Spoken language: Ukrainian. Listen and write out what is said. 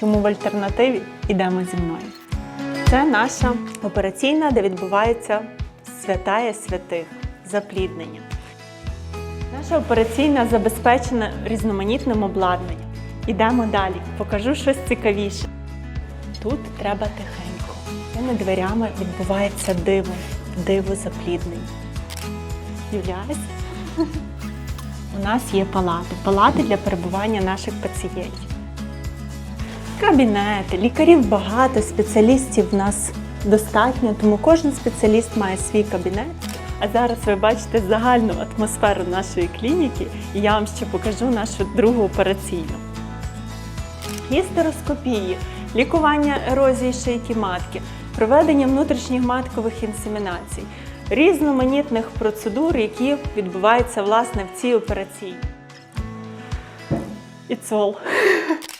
чому в альтернативі йдемо зі мною. Це наша операційна, де відбувається святая святих запліднення. Наша операційна забезпечена різноманітним обладнанням. Ідемо далі, покажу щось цікавіше. Тут треба тихенько. Цими дверями відбувається диво, диво запліднень. Юлясь, у нас є палати. Палати для перебування наших пацієнтів. Кабінети, лікарів багато, спеціалістів в нас достатньо, тому кожен спеціаліст має свій кабінет. А зараз ви бачите загальну атмосферу нашої клініки, і я вам ще покажу нашу другу операційну. Гістероскопії, лікування ерозії шийки матки, проведення внутрішніх маткових інсемінацій, різноманітних процедур, які відбуваються власне в цій операційній. It's all.